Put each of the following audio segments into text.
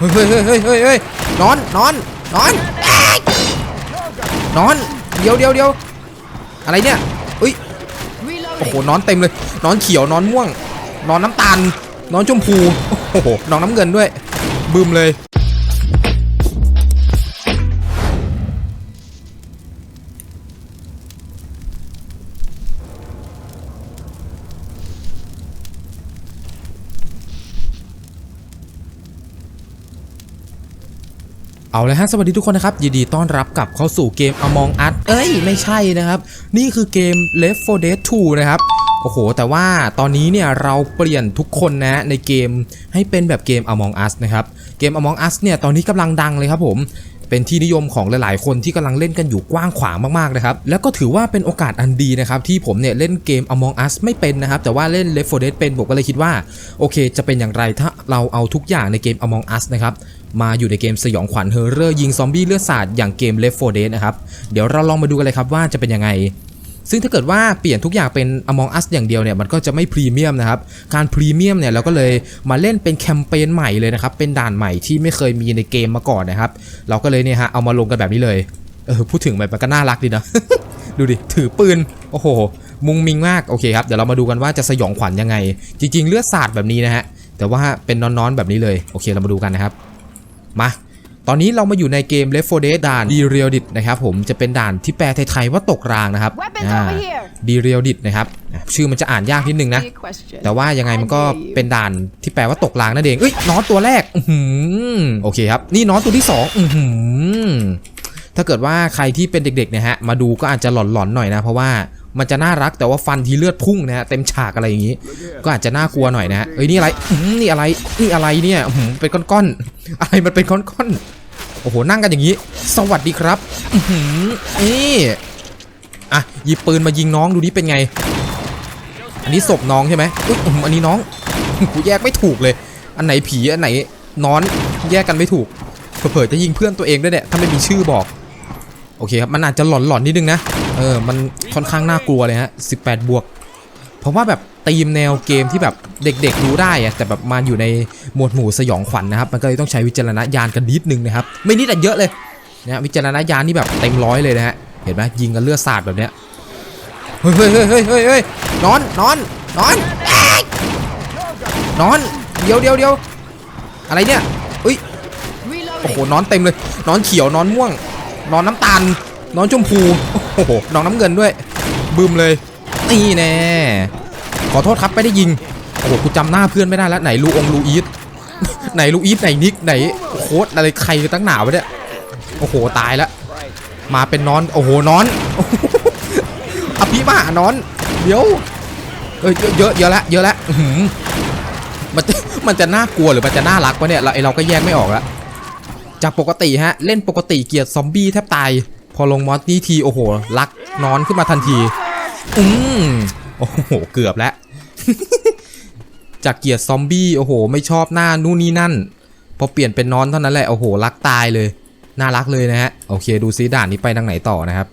เฮ้ยเฮ้ยเฮ้ยเฮ้ยเฮ้ยเฮ้ยนอนนอนนอนเอ้ยนอนเดี๋ยวเดี๋ยวเดี๋ยวอะไรเนี่ยเอ้ยโอ้โหนอนเต็มเลยนอนเขียวนอนม่วง นอนน้ำตาลนอนชมพูโอ้โหนอนน้ำเงินด้วยบึมเลย เอาเลยฮะสวัสดีทุกคนนะครับยินดีต้อนรับกลับเข้าสู่เกม Among Us เอ้ย ไม่ใช่นะครับ นี่คือเกม Left 4 Dead 2 นะครับ โอ้โห แต่ว่าตอนนี้เนี่ยเราเปลี่ยนทุกคนนะในเกมให้เป็นแบบเกม Among Us นะครับ เกม Among Us เนี่ยตอนนี้กำลังดังเลยครับผม เป็นที่นิยมของหลายๆ คนที่กำลังเล่นกันอยู่กว้างขวางมากๆนะครับแล้วก็ถือว่าเป็นโอกาสอันดีนะครับที่ผมเนี่ยเล่นเกม Among Us ไม่เป็นนะครับแต่ว่าเล่น Left 4 Dead เป็นผมก็เลยคิดว่าโอเค จะเป็นอย่างไรถ้าเราเอาทุกอย่างในเกม Among Us นะครับมาอยู่ในเกมสยองขวัญเฮอร์เรอร์ยิงซอมบี้เลือดสาดอย่างเกม Left 4 Dead นะครับเดี๋ยวเราลองมาดูกันเลยครับว่าจะเป็นยังไง ซึ่งถ้าเกิดว่าเปลี่ยนทุกอย่างเป็น Among Us อย่างเดียวเนี่ยมันก็จะไม่พรีเมียมนะครับ การพรีเมียมเนี่ยเราก็เลยมาเล่นเป็นแคมเปญใหม่เลยนะครับ เป็นด่านใหม่ที่ไม่เคยมีในเกมมาก่อนนะครับ เราก็เลยเนี่ยฮะเอามาลงกันแบบนี้เลย เออพูดถึงมันก็น่ารักดีนะ ดูดิ ถือปืน โอ้โห มุงมิงมากโอเคครับเดี๋ยวเรามาดูกันว่าจะสยองขวัญยังไง จริง ๆ เลือดสาดแบบนี้นะฮะแต่ว่าเป็นนอนๆแบบนี้เลยโอเคเรามาดูกันนะครับมา ตอนนี้เรามาอยู่ในเกม Left 4 Dead ด่าน d e r e a l d i t นะครับผมจะเป็นด่านที่แปลไทยๆว่าตกรางนะครับ Weapons อ่า over here. d e r e a l d i t นะครับอะชื่อมันจะอ่านยากนิดนึงนะ Be a question. แต่ว่ายังไงมันก็ I dare you. เป็นด่านที่แปลว่าตกรางนั่นเองเอ้ยน้อนตัวแรกอือหือโอเคครับ นี่น้อนตัวที่สองอือหือถ้าเกิดว่าใครที่เป็นเด็กๆเนะฮะมาดูก็อาจจะหลอนๆหน่อยนะ เพราะว่า มันจะน่ารักแต่ว่าฟันทีเลือดพุ่งนะฮะเต็มฉากอะไรอย่างนี้ ก็อาจจะน่ากลัวหน่อยนะเอ้ยนี่อะไรนี่อะไรนี่อะไรเนี่ยอื้อหือเป็นก้อนๆอะไรมันเป็นก้อนๆโอ้โหนั่งกันอย่างนี้ สวัสดีครับนี่อะหยิบปืนมายิงน้องดูนี่เป็นไง อันนี้ศพน้องใช่ไหมอุ๊ยอืมอันนี้น้องกูแยกไม่ถูกเลย อันไหนผีอันไหนนอนแยกกันไม่ถูกเผลอๆจะยิงเพื่อนตัวเองด้วยเนี่ยถ้าไม่มีชื่อบอก โอเคครับมันอาจจะหลอนๆนิดนึงนะเออมันค่อนข้างน่ากลัวเลยฮะ18 บวกเพราะว่าแบบตีมแนวเกมที่แบบเด็กๆรู้ได้อะแต่แบบมาอยู่ในหมวดหมู่สยองขวัญนะครับ มันก็เลยต้องใช้วิจารณญาณกันนิดนึงนะครับ ไม่นิดแต่เยอะเลยนะวิจารณญาณนี่แบบเต็มร้อยเลยนะฮะเห็นไหมยิงกันเลือดสาดแบบเนี้ยเฮ้ยเฮ้ยเฮ้ยเฮ้ยเฮ้ยเฮ้ยนอนนอนนอนเอ้ยนอนเดี๋ยวเดี๋ยวเดี๋ยวอะไรเนี่ยเอ้ยโอ้โหนอนเต็มเลยนอนเขียวนอนม่วง นอนน้ำตาลนอนชมพูโอ้โหนอนน้ำเงินด้วยบึมเลยนี่แน่ขอโทษครับไม่ได้ยิงโอ้โหกูจำหน้าเพื่อนไม่ได้แล้วไหนลูองลูอีทไหนลูอีทไหนนิกไหนโค้ดอะไรใครตั้งหนาวะเนี่ยโอ้โหตายล้วมาเป็นนอนโอ้โหนอนอภิมานอน เดี๋ยวเอ้ยเยอะเยอะเยอะละเยอะละมันจะมันจะน่ากลัวหรือมันจะน่ารักวะเนี่ยเราไอเราก็แยกไม่ออกละ จากปกติฮะ เล่นปกติเกียดซอมบี้แทบตาย พอลงมอสนี่ทีโอ้โหรักนอนขึ้นมาทันที อืมโอ้โห เกือบแล้ว จากเกียดซอมบี้โอ้โห ไม่ชอบหน้านู่นนี่นั่น พอเปลี่ยนเป็นนอนเท่านั้นแหละโอ้โหรักตายเลย น่ารักเลยนะฮะ โอเค ดูซิด่านนี้ไปทางไหนต่อนะครับ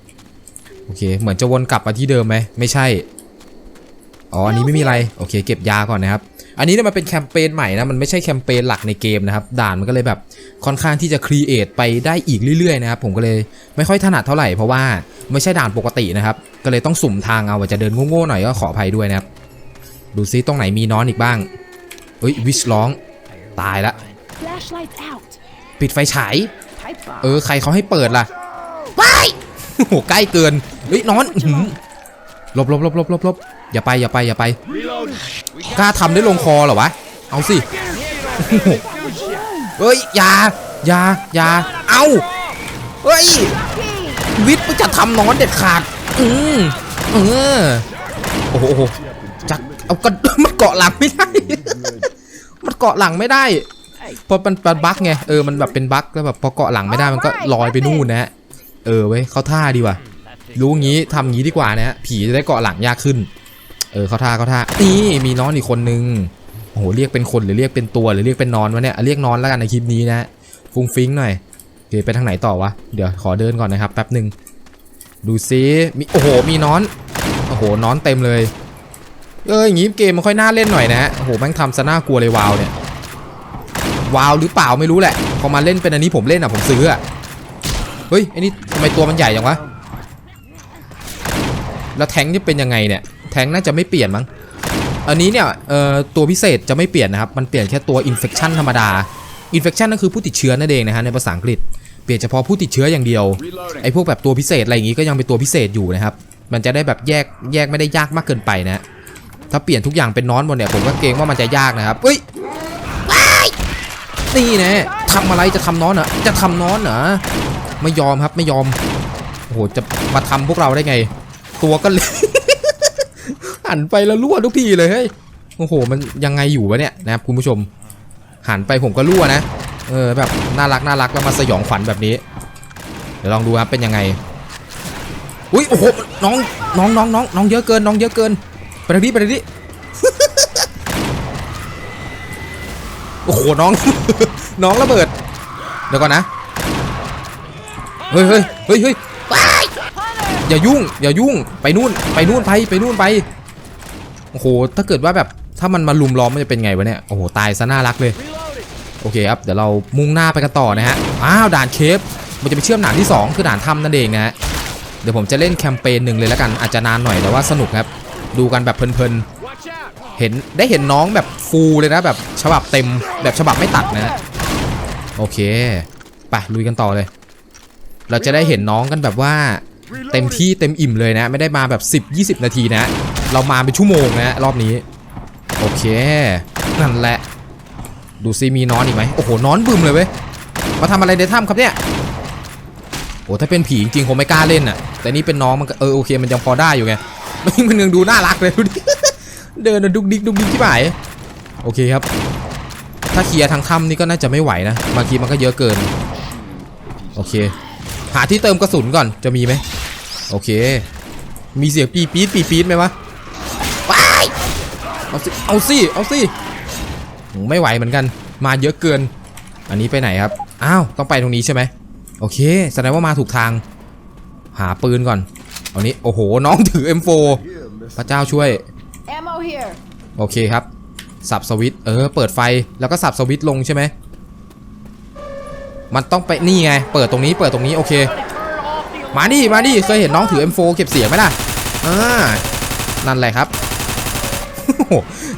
โอเค เหมือนจะวนกลับมาที่เดิมไหมไม่ใช่ อ๋ออันนี้ไม่มีอะไรโอเค เก็บยาก่อนนะครับ อันนี้เนี่ยมันเป็นแคมเปญใหม่นะมันไม่ใช่แคมเปญหลักในเกมนะครับด่านมันก็เลยแบบค่อนข้างที่จะครีเอทไปได้อีกเรื่อยๆนะครับผมก็เลยไม่ค่อยถนัดเท่าไหร่เพราะว่าไม่ใช่ด่านปกตินะครับก็เลยต้องสุ่มทางเอาอาจจะเดินโง่ๆหน่อยก็ขออภัยด้วยนะครับดูซิตรงไหนมีน้อนอีกบ้างเอ้ยวิชร้องตายละ Flashlights out. ปิดไฟฉาย Pipe bomb. เออใครเขาให้เปิดล่ะว้ายโอ้โหใกล้เกินเฮ้ยนอนอื้อหือหลบหลบหลบหลบหลบหลบ อย่าไปอย่าไปอย่าไป กล้าทำได้ลงคอเหรอวะ เอาสิโอ้โหเฮ้ยอย่าอย่าอย่าเอาเฮ้ย วิทย์มึงจะทำนอนเด็ดขาด อืมเออโอ้โหโอ้โหจักเอาก็มันเกาะหลังไม่ได้ มันเกาะหลังไม่ได้เพราะมันเป็นบั๊กไงเออมันแบบเป็นบั๊กแล้วแบบพอเกาะหลังไม่ได้มันก็ลอยไปนู่นนะฮะเออเว้ยเขาท่าดีว่ะรู้งี้ทำงี้ดีกว่านะฮะผีจะได้เกาะหลังยากขึ้น เออเขาท่าเขาท่านี่มีน้องอีกคนนึงโอ้โหเรียกเป็นคนหรือเรียกเป็นตัวหรือเรียกเป็นนอนวะเนี่ยเรียกนอนแล้วกันในคลิปนี้นะฟุ้งฟิ้งหน่อยโอเคไปทางไหนต่อวะเดี๋ยวขอเดินก่อนนะครับแป๊บหนึ่งดูซิมีโอ้โหมีนอนโอ้โหนอนเต็มเลยเอออย่างงี้เกมมันค่อยน่าเล่นหน่อยนะฮะโอ้โหแม่งทำซะน่ากลัวเลยวาวเนี่ยวาวหรือเปล่าไม่รู้แหละพอมาเล่นเป็นอันนี้ผมเล่นอะผมซื้ออะเฮ้ยไอ้นี่ทำไมตัวมันใหญ่จังวะแล้วแทงนี่เป็นยังไงเนี่ย แทงน่าจะไม่เปลี่ยนมั้ง อันนี้เนี่ยตัวพิเศษจะไม่เปลี่ยนนะครับ มันเปลี่ยนแค่ตัว infection ธรรมดา infection นั่นคือผู้ติดเชื้อนั่นเองนะฮะในภาษาอังกฤษ เปลี่ยนเฉพาะผู้ติดเชื้ออย่างเดียว ไอ้พวกแบบตัวพิเศษอะไรอย่างงี้ก็ยังเป็นตัวพิเศษอยู่นะครับ มันจะได้แบบแยกแยกไม่ได้ยากมากเกินไปนะ ถ้าเปลี่ยนทุกอย่างเป็นน้อนหมดเนี่ยผมก็เกรงว่ามันจะยากนะครับเอ้ยนี่นะทำอะไรจะทำน้อนเหรอจะทำน้อนเหรอไม่ยอมครับไม่ยอมโอ้โหจะมาทำพวกเราได้ไง ตัวก็เลย หันไปแล้วรั่วทุกทีเลยเฮ้ยโอ้โห มันยังไงอยู่วะเนี่ยนะครับคุณผู้ชม หันไปผมก็รั่วนะ เออแบบน่ารักน่ารักแล้วมาสยองขวัญแบบนี้ เดี๋ยวลองดูครับเป็นยังไง อุ้ยโอ้โหน้องน้องน้องน้องน้องเยอะเกินน้องเยอะเกินไปทางนี้ไปทางนี้โอ้โหน้อง น้องระเบิด เดี๋ยวก่อนนะ เฮ้ยเฮ้ยเฮ้ยเฮ้ยอย่ายุ่ง อย่ายุ่ง ไปนู่น ไปนู่นไป ไปนู่นไป โอ้โห ถ้าเกิดว่าแบบถ้ามันมาลุมล้อมมันจะเป็นไงวะเนี่ย โอ้โห ตายซะน่ารักเลย โอเคครับ เดี๋ยวเรามุ่งหน้าไปกันต่อนะฮะ อ้าว ด่านเคฟ มันจะไปเชื่อมด่านที่ 2 คือด่านถ้ำนั่นเองนะฮะ เดี๋ยวผมจะเล่นแคมเปญหนึ่งเลยแล้วกัน อาจจะนานหน่อยแต่ว่าสนุกครับ ดูกันแบบเพลินๆ เห็นได้เห็นน้องแบบฟูลเลยนะแบบฉบับเต็มแบบฉบับไม่ตัดนะฮะ โอเค ไปลุยกันต่อเลย เราจะได้เห็นน้องกันแบบว่า เต็มที่เต็มอิ่มเลยนะ ไม่ได้มาแบบ 10 20 นาทีนะ เรามาเป็นชั่วโมงนะรอบนี้ โอเค นั่นแหละ ดูซิมีนอนอีกไหมโอ้โหนอนบึมเลยเว้ยมาทำอะไรในถ้ำครับเนี่ยโอ้ถ้าเป็นผีจริงๆคงไม่กล้าเล่นอะ แต่นี่เป็นน้องมันเออโอเคมันยังพอได้อยู่ไงมันยังดูน่ารักเลยดูดิเดินดุกดิกดุกดิกที่ไหนโอเคครับ ถ้าเคลียร์ทางถ้ำนี่ก็น่าจะไม่ไหวนะบางทีมันก็เยอะเกิน โอเค หาที่เติมกระสุนก่อนจะมีไหม โอเค มีเสียงปีปี๊ดปีปี๊ดไหมวะว้ายเอาสิเอาสิเอาสิโหไม่ไหวเหมือนกัน มาเยอะเกิน อันนี้ไปไหนครับ อ้าว ต้องไปตรงนี้ใช่ไหมโอเค แสดงว่ามาถูกทาง หาปืนก่อน เอานี้ โอ้โห น้องถือ M4 พระเจ้าช่วย Ammo here. โอเคครับ สับสวิตช์เออ เปิดไฟ แล้วก็สับสวิตช์ลงใช่ไหม มันต้องไป นี่ไง เปิดตรงนี้ เปิดตรงนี้ โอเค มาดิมาดิเคยเห็นน้องถือ M4 เก็บเสียงไหมล่ะอ่านั่นแหละครับโอ้โห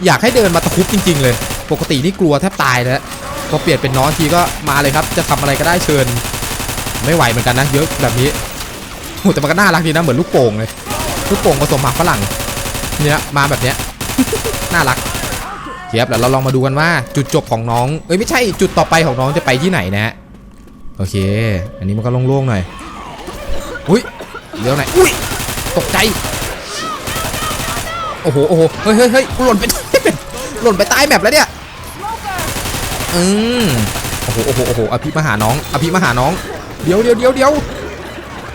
อยากให้เดินมาตะคุบจริง ๆ เลย ปกตินี่กลัวแทบตายแล้วพอเปลี่ยนเป็นน้องทีก็มาเลยครับ จะทำอะไรก็ได้เชิญ ไม่ไหวเหมือนกันนะเยอะแบบนี้โอ้แต่มันก็น่ารักดีนะเหมือนลูกโป่งเลยลูกโป่งผสมหมากฝรั่งเนี่ยมาแบบเนี้ยน่ารักเทียบแล้วเราลองมาดูกันว่าจุดจบของน้อง เอ้ยไม่ใช่จุดต่อไปของน้องจะไปที่ไหนนะฮะโอเค อันนี้มันก็โล่งๆหน่อย อุ้ยเดี๋ยวไหนอุ้ยตกใจ โอ้โหโอ้โหเฮ้ยเฮ้ยเฮ้ยหล่นไปหล่นไปใต้แมปแล้วเนี่ยอืมโอ้โหโอ้โหโอ้โหอภิมหาน้องอภิมหาน้องเดี๋ยวเดี๋ยวเดี๋ยวเดี๋ยว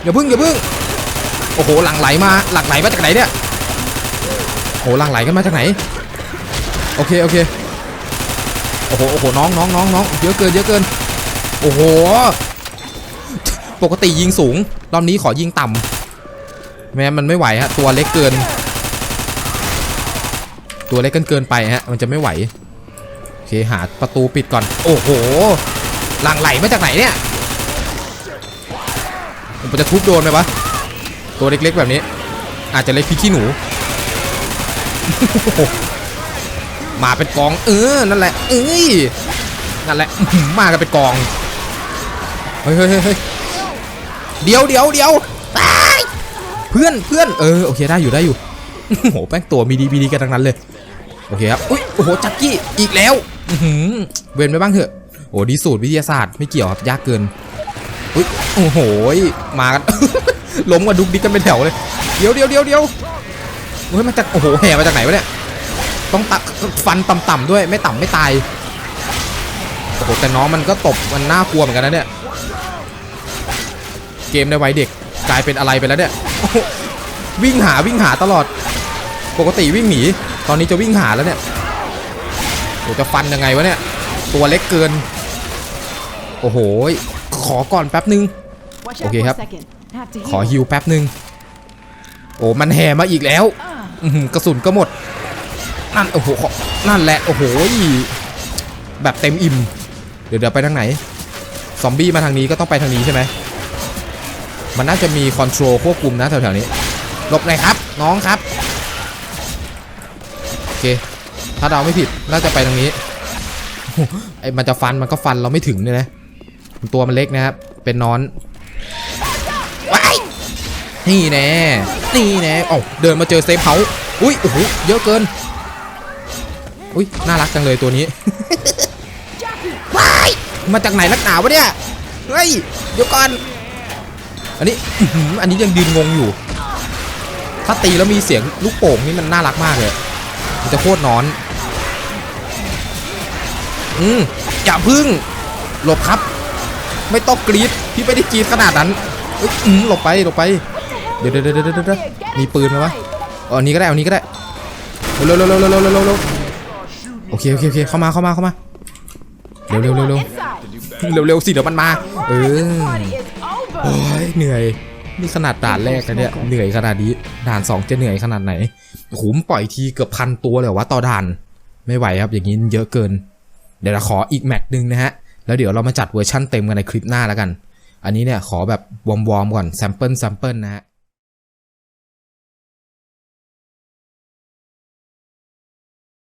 อย่าพึ่งอย่าพึ่งโอ้โหหลังไหลมาหลังไหลมาจากไหนเนี่ยโอ้โหหลังไหลกันมาจากไหนโอเคโอเคโอ้โหโอ้โหน้องน้องน้องน้องเยอะเกินเยอะเกินโอ้โห ปกติยิงสูง รอบนี้ขอยิงต่ำแม้มันไม่ไหวฮะ ตัวเล็กเกิน ตัวเล็กเกินเกินไปฮะ มันจะไม่ไหว โอเคหาประตูปิดก่อน โอ้โห หลังไหลมาจากไหนเนี่ยมันจะทุบโดนไหมวะ ตัวเล็กๆแบบนี้ อาจจะเล็กพี่ขี้หนู มาเป็นกอง เออ นั่นแหละ เอ้ย นั่นแหละ มากันเป็นกอง เฮ้ยเฮ้ยเฮ้ย เดี๋ยวเดี๋ยวเดี๋ยวเพื่อนเพื่อนเออโอเคได้อยู่ได้อยู่โอ้โหแป้งตัวมีดีมีดีกันทั้งนั้นเลยโอเคครับอุ้ยโอ้โหจักกี้อีกแล้วอือหือเว้นไปบ้างเถอะโอ้ดีสูตรวิทยาศาสตร์ไม่เกี่ยวครับยากเกินอุ้ยโอ้โหมากันล้มกันดุกดิกกันเป็นแถวเลยเดี๋ยวเดี๋ยวเดี๋ยวเดี๋ยวเฮ้ยมาจากโอ้โหแห่มาจากไหนวะเนี่ยต้องตัดฟันต่ำๆด้วยไม่ต่ำไม่ตายโอ้โหแต่น้องมันก็ตบมันน่ากลัวเหมือนกันนะเนี่ย เกมในวัยเด็กกลายเป็นอะไรไปแล้วเนี่ยวิ่งหาวิ่งหาตลอด ปกติวิ่งหนี ตอนนี้จะวิ่งหาแล้วเนี่ยโอจะฟันยังไงวะเนี่ย ตัวเล็กเกิน โอ้โห ขอก่อนแป๊บนึง Watch Okay, out for hap. a second. Have to ขอฮิวแป๊บนึง โอ้มันแห่มาอีกแล้วอืกระสุนก็หมด นั่นโอ้โห นั่นแหละ โอ้โห แบบเต็มอิ่มดี๋ยวเดี๋ยวไปทางไหน ซอมบี้มาทางนี้ก็ต้องไปทางนี้ใช่ไหม มันน่าจะมีคอนโทรลควบคุมนะแถวๆนี้หลบหน่อยครับ น้องครับ โอเค ถ้าเราไม่ผิดน่าจะไปทางนี้ไอ้มันจะฟันมันก็ฟันเราไม่ถึงเนี่ยนะตัวมันเล็กนะครับ เป็นนอนว้ายนี่แน่นี่แน่โอ้าเดินมาเจอเซฟเฮาอุ้ยโอ้โหเยอะเกินอุ้ยน่ารักจังเลยตัวนี้ว้ายมาจากไหนลักหนาวะเนี่ยเฮ้ยเดี๋ยวก่อน อันนี้อันนี้ยังดืนงงอยู่ ถ้าตีแล้วมีเสียงลูกโป่งนี่มันน่ารักมากเลย มันจะโคตรนอน อืมอย่าพึ่ง หลบครับ ไม่ต้องกรีดพี่ไม่ได้กรีดขนาดนั้นอืมหลบไปหลบไป เดี๋ยวเดี๋ยวเดี๋ยวเดี๋ยวมีปืนไหมวะเออนี้ก็ได้เอานี้ก็ได้เร็วเร็วเร็วเร็วเร็วเร็วโอเคโอเคโอเคเข้ามาเข้ามาเข้ามาเร็วเร็วเร็วเร็วเร็วสิเดี๋ยวมันมา เออ โอ้ยเหนื่อยนี่ขนาดด่านแรกนะเนี่ยเหนื่อยขนาดนี้ด่านสองจะเหนื่อยขนาดไหนโอ้โหมันปล่อยทีเกือบพันตัวเลยเหรอวะต่อด่าน ไม่ไหวครับอย่างนี้เยอะเกิน เดี๋ยวเราขออีกแมตช์หนึ่งนะฮะแล้วเดี๋ยวเรามาจัดเวอร์ชั่นเต็มกันในคลิปหน้าแล้วกัน อันนี้เนี่ยขอแบบวอร์มๆก่อนแซมเปิลแซมเปิลนะฮะ